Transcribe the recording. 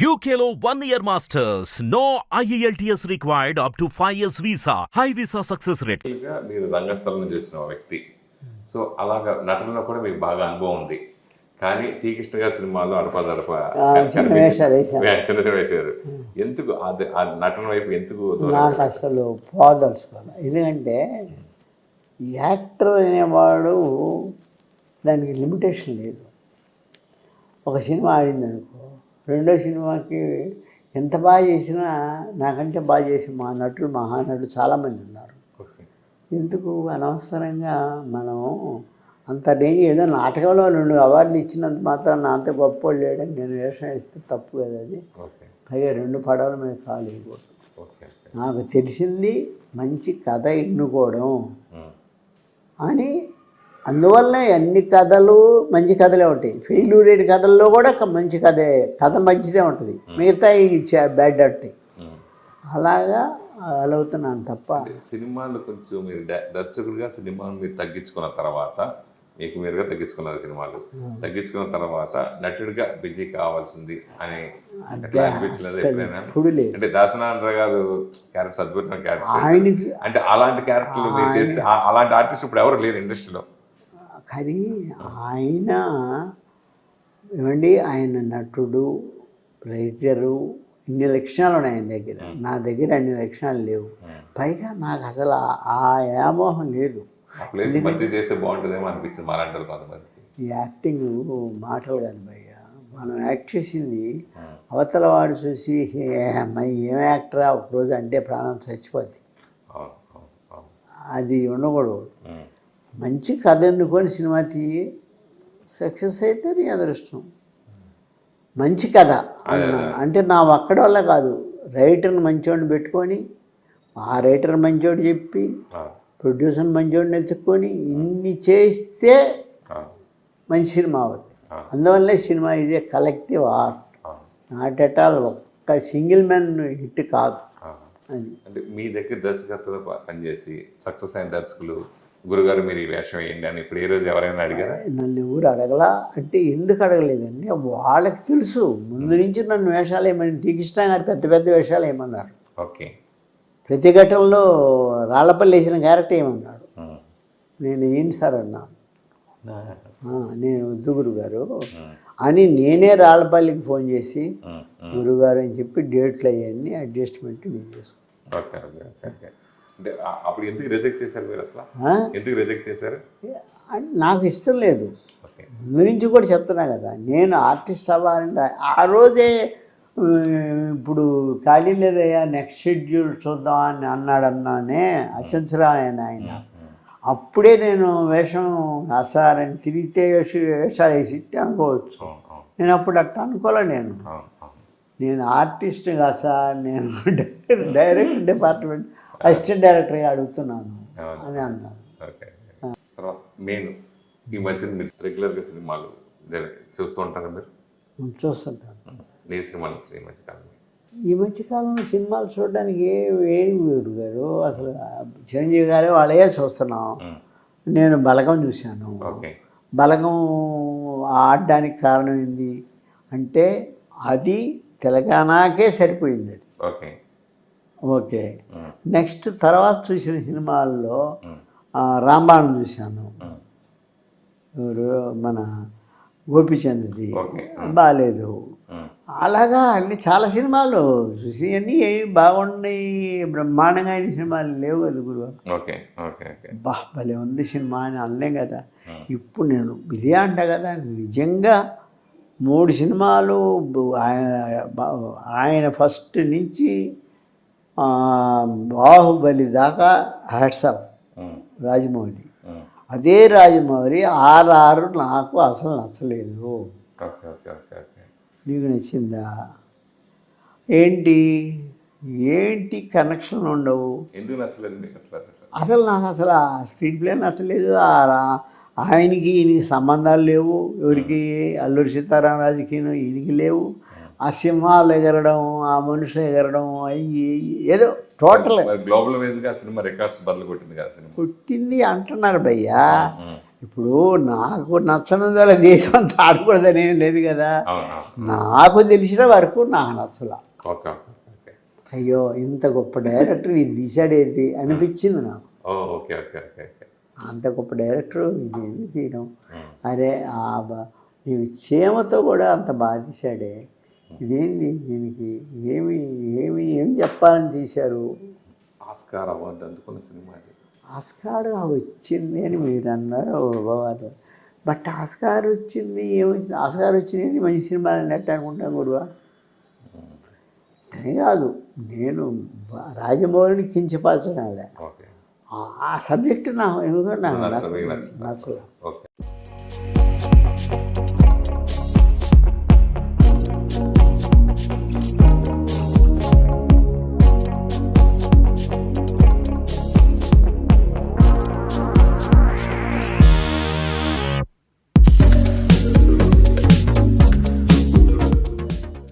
Year masters. No E IELTS required up to 5 years visa. High visa success rate. గా మీరు రంగస్థలం నుంచి వచ్చిన వ్యక్తి సో అలాగా నటనలో కూడా మీకు బాగా అనుభవం ఉంది కానీ టీ కృష్ణ గారి సినిమాలో అడపదడప చిన్న. చిన్న వేశారు ఎందుకు అది ఆ నటన వైపు ఎందుకు నాకు అసలు పోదలుచుకోవాలి ఎందుకంటే యాక్టర్ అనేవాడు దానికి లిమిటేషన్ లేదు ఒక సినిమా ఆడింది అనుకో రెండో సినిమాకి ఎంత బాగా చేసినా నాకంటే బాగా చేసి మా నటులు మహానటులు చాలామంది ఉన్నారు. ఎందుకు? అనవసరంగా మనం అంత డేంజర్ ఏదో నాటకంలో రెండు అవార్డులు ఇచ్చినంత మాత్రం నా అంత గొప్ప లేడని నేను వేషం వేస్తే తప్పు కదా అది. పైగా రెండు పడవల మీద కాలు నాకు తెలిసింది మంచి కథ ఎన్నుకోవడం. అని అందువల్ల అన్ని కథలు మంచి కథలే ఉంటాయి. ఫెయిల్యూర్ అయిన కథల్లో కూడా మంచి కథే కథ మంచిదే ఉంటుంది. మిగతా బ్యాడ్ ఉంటాయి. అలాగా అవుతున్నాను తప్ప. సినిమాలు కొంచెం మీరు దర్శకుడిగా సినిమాలు మీరు తగ్గించుకున్న తర్వాత మీకు మీరుగా తగ్గించుకున్నారు సినిమాలు. తగ్గించుకున్న తర్వాత నటుడిగా బిజీ కావాల్సింది అని అంటే దాసనారాయణ గారు క్యారెక్టర్స్ అద్భుతమైన క్యారెక్టర్ అంటే అలాంటి క్యారెక్టర్లు మీరు చేస్తే ఆ- అలాంటి ఆర్టిస్ట్ ఇప్పుడు ఎవరు లేరు ఇండస్ట్రీలో. కానీ ఆయన ఏమండి? ఆయన నటుడు రైటరు ఇన్ని లక్షణాలు ఉన్నాయి ఆయన దగ్గర. నా దగ్గర అన్ని లక్షణాలు లేవు. పైగా నాకు అసలు ఆ- వ్యామోహం లేదు. యాక్టింగ్ మాటలు కాదు భయ్య. మనం యాక్ట్ చేసింది. అవతల వాడు చూసి "ఏ యాక్టరా ఒకరోజు అంటే ప్రాణం చచ్చిపోద్ది. అది ఉండకూడదు. మంచి కథ ఎన్నుకొని సినిమా తీయి సక్సెస్ అయితే నీ అదృష్టం. మంచి కథ. అంటే నా ఒక్కడి వల్ల కాదు. రైటర్ని మంచోడిని పెట్టుకొని ఆ రైటర్ మంచోడు చెప్పి ప్రొడ్యూసర్ మంచోడిని ఎత్తుక్కొని ఇన్ని చేస్తే మంచి సినిమా అవుతుంది. అందువల్లే cinema is a collective art. Not at all ఒక్క సింగిల్ మ్యాన్ హిట్ కాదు. అంటే మీ దగ్గర దర్శకత్వంలో పనిచేసి సక్సెస్ అయిన దర్శకులు గురుగారు మీరు ఈ వేషం వేయండి అని ఇప్పుడు ఏ రోజు ఎవరైనా అడిగారా? నన్ను ఎవరు అడగలా? అంటే ఎందుకు అడగలేదండి? వాళ్ళకి తెలుసు. ముందు నుంచి నన్ను వేషాలు ఏమని టీ కృష్ణ గారు పెద్ద పెద్ద వేషాలు ఏమన్నారు ఓకే. ప్రతిఘటనలో రాళ్ళపల్లి వేసిన క్యారెక్టర్ ఏమన్నాడు. నేను ఏం సార్ అన్నా? "ఆ, నేను వద్దు గురుగారు. అని నేనే రాళ్ళపల్లికి ఫోన్ చేసి. గురుగారు అని చెప్పి డేట్లు అవన్నీ అడ్జస్ట్మెంట్ నేను చేసుకున్నాను ఓకే ఓకే ఓకే. అంటే అప్పుడు ఎందుకు రిజెక్ట్ చేశారు మీరు అసలు? ఎందుకు రిజెక్ట్ చేశారు? నాకు ఇష్టం లేదు. నుంచి కూడా చెప్తున్నా కదా నేను ఆర్టిస్ట్ అవ్వాలంటే ఆ రోజే ఇప్పుడు ఖాళీ లేదయ్యా నెక్స్ట్ షెడ్యూల్ చూద్దాం అని అన్నాడన్నానే అచంచరా ఆయన. అప్పుడే నేను వేషం అసారని తిరిగితే వేష- వేషాలు వేసి అనుకోవచ్చు. నేను అప్పుడు అట్లా అనుకోలే నేను. నేను ఆర్టిస్ట్ కాదు సార్ నేను డైరెక్ట్ డిపార్ట్మెంట్ అసిస్టెంట్ డైరెక్టర్గా అడుగుతున్నాను. అని అన్నాను మెయిన్ ఈ మధ్యన మీరు రెగ్యులర్గా సినిమాలు చూస్తూ ఉంటారా మీరు? చూస్తుంటాను. నీ సినిమాలు ఈ మధ్య కాలంలో ఈ మధ్యకాలంలో సినిమాలు చూడడానికి ఏ ఏం గురు అసలు చిరంజీవి గారే వాళ్ళే చూస్తున్నాం. నేను బలగం చూశాను. ఓకే. బలగం ఆడడానికి కారణం ఏంది అంటే అది తెలంగాణకే సరిపోయింది అది. ఓకే. ఓకే. నెక్స్ట్ తర్వాత చూసిన సినిమాల్లో రాంబాణం చూశాను. మన గోపిచంద్ది ఓకే. బాగాలేదు. అలాగా అన్ని చాలా సినిమాలు చూసి అన్నీ బాగున్నాయి బ్రహ్మాండంగా అయిన సినిమాలు లేవు కదా గురువు. బా భలే ఉంది సినిమా అని అనలేం కదా. ఇప్పుడు నేను ఇదే అంట కదా నిజంగా మూడు సినిమాలు ఆయన ఆయన ఫస్ట్ నుంచి బాహుబలి దాకా హ్యాట్సాప్. రాజమౌళి. అదే రాజమౌళి ఆర్ఆర్ నాకు అసలు నచ్చలేదు. నీకు నచ్చిందా? ఏంటి? ఏంటి కనెక్షన్ ఉండవు? ఎందుకు నచ్చలేదు అసలు? అసలు నాకు అసలు ఆ స్క్రీన్ ప్లే నచ్చలేదు. ఆయనకి ఈయనకి సంబంధాలు లేవు. ఎవరికి అల్లూరి సీతారామరాజుకి ఈయనకి లేవు. ఆ సింహాలు ఎగరడం ఆ మనుషులు ఎగరడం అయ్యి ఏదో టోటల్. గ్లోబల్ సినిమా రికార్డ్స్ బదులు కొట్టింది కదా సినిమా. పుట్టింది అంటున్నారు భయ్యా. ఇప్పుడు నాకు నచ్చనందువల్ల దేశం అంతా ఆడకూడదని ఏం లేదు కదా. నాకు తెలిసిన వరకు నాకు నచ్చల. అయ్యో ఇంత గొప్ప డైరెక్టర్ ఇది తీసాడేంటి అనిపించింది నాకు. అంత గొప్ప డైరెక్టర్ ఇది తీయడం. అరే ఆ బ- ఈ చీమతో కూడా అంత తీశాడే. ఇదేంది? దీనికి ఏమి ఏమి ఏం చెప్పాలని తీశారు? ఆస్కార్ అవార్డు అందుకున్న సినిమా ఆస్కార్ వచ్చింది అని మీరు అన్నారు బాబారు బట్ ఆస్కార్ వచ్చింది ఏమొచ్చింది? ఆస్కార్ వచ్చింది మంచి సినిమా అన్నట్టు అనుకుంటాం గురువా. అది కాదు నేను రాజమౌళిని కించపరచడం ఆ- సబ్జెక్టు నాకు ఎందుకంటే నాకు నచ్చలేదు. నచ్చలేదు ఓకే.